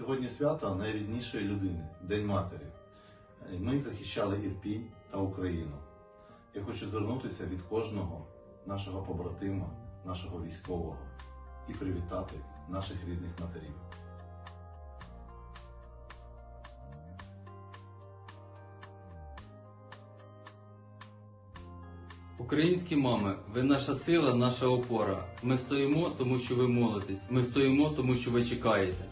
Сьогодні свято найріднішої людини День Матері. Е, Ми захищали Ірпінь та Україну. Я хочу звернутися від кожного нашого побратима, нашого військового і привітати наших рідних матерів. Українські мами, ви наша сила, наша опора. Ми стоїмо, тому що ви молитесь. Ми стоїмо, тому що ви чекаєте.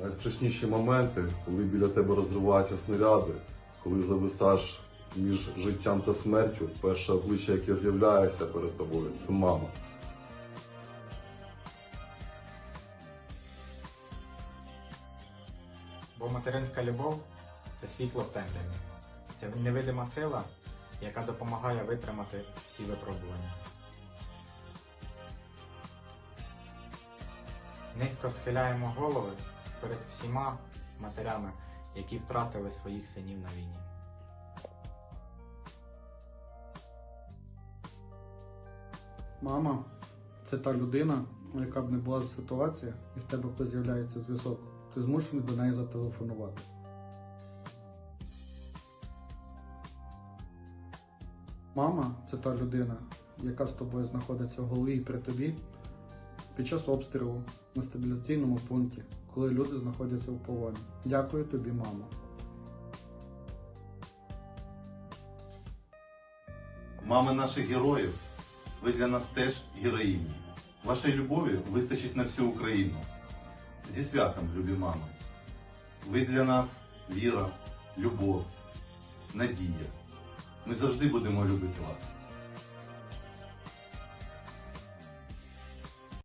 Найстрашніші моменти, коли біля тебе розриваються снаряди, коли зависаєш між життям та смертю, перше обличчя, яке з'являється перед тобою, це мама. Бо материнська любов це світло в темряві. Це невидима сила, яка допомагає витримати всі випробування. Низько схиляємо голови перед всіма матерями, які втратили своїх синів на війні. Мама це та людина, яка б не була ситуація, і в тебе коли з'являється зв'язок, ти змушений до неї зателефонувати. Мама це та людина, яка з тобою знаходиться в голові і при тобі під час обстрілу на стабілізаційному пункті, коли люди знаходяться в полоні. Дякую тобі, мамо. Мами наших героїв, ви для нас теж героїні. Вашої любові вистачить на всю Україну. Зі святом, любі мами. Ви для нас віра, любов, надія. Ми завжди будемо любити вас.